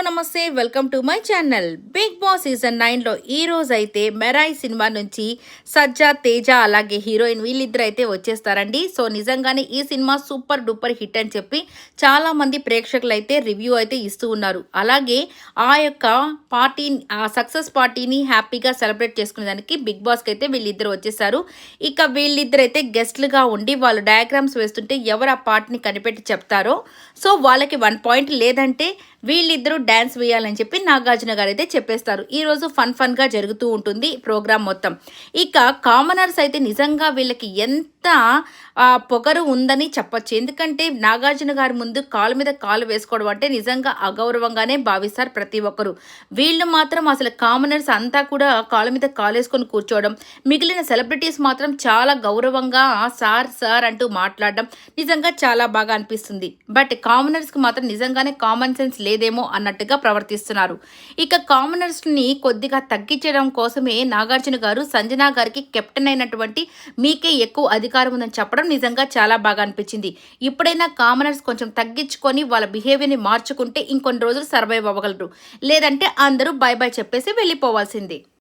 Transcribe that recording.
Hello నమస్తే. Welcome to my channel. Bigg Boss season నైన్లో ఈ రోజు అయితే మెరాయి సినిమా నుంచి సజ్జా తేజ అలాగే హీరోయిన్ వీళ్ళిద్దరు అయితే వచ్చేస్తారండి. సో నిజంగానే ఈ సినిమా సూపర్ డూపర్ హిట్ అని చెప్పి చాలామంది ప్రేక్షకులు అయితే రివ్యూ అయితే ఇస్తూ ఉన్నారు. అలాగే ఆ యొక్క పార్టీ ఆ సక్సెస్ పార్టీని హ్యాపీగా సెలబ్రేట్ చేసుకునేదానికి బిగ్ బాస్కి అయితే వీళ్ళిద్దరు వచ్చేసారు. ఇక వీళ్ళిద్దరు అయితే గెస్ట్లుగా ఉండి వాళ్ళు డయాగ్రామ్స్ వేస్తుంటే ఎవరు ఆ పార్టీని కనిపెట్టి చెప్తారో? సో వాళ్ళకి వన్ పాయింట్ లేదంటే వీళ్ళిద్దరూ డ్యాన్స్ వేయాలని చెప్పి నాగార్జున గారు అయితే చెప్పేస్తారు. ఈ రోజు ఫన్ ఫన్గా జరుగుతూ ఉంటుంది ప్రోగ్రామ్ మొత్తం. ఇక కామనర్స్ అయితే నిజంగా వీళ్ళకి ఎంత పొగరు ఉందని చెప్పచ్చు. ఎందుకంటే నాగార్జున గారి ముందు కాలు మీద కాలు వేసుకోవడం అంటే నిజంగా అగౌరవంగానే భావిస్తారు ప్రతి ఒక్కరు. వీళ్ళు మాత్రం అసలు కామనర్స్ అంతా కూడా కాలు మీద కాలు వేసుకొని కూర్చోవడం మిగిలిన సెలబ్రిటీస్ మాత్రం చాలా గౌరవంగా సార్ సార్ అంటూ మాట్లాడడం నిజంగా చాలా బాగా అనిపిస్తుంది. బట్ కామనర్స్కి మాత్రం నిజంగానే కామన్ సెన్స్ లేదేమో అన్నట్టుగా ప్రవర్తిస్తున్నారు. ఇక కామనర్స్ని కొద్దిగా తగ్గించడం కోసమే నాగార్జున గారు సంజనా గారికి కెప్టెన్ అయినటువంటి మీకే ఎక్కువ అధిక అధికారం ఉందని చెప్పడం నిజంగా చాలా బాగా అనిపించింది. ఇప్పుడైనా కామనర్స్ కొంచెం తగ్గించుకొని వాళ్ళ బిహేవియర్ని మార్చుకుంటే ఇంకొన్ని రోజులు సర్వైవ్ అవ్వగలరు. లేదంటే అందరూ బై బై చెప్పేసి వెళ్ళిపోవాల్సింది.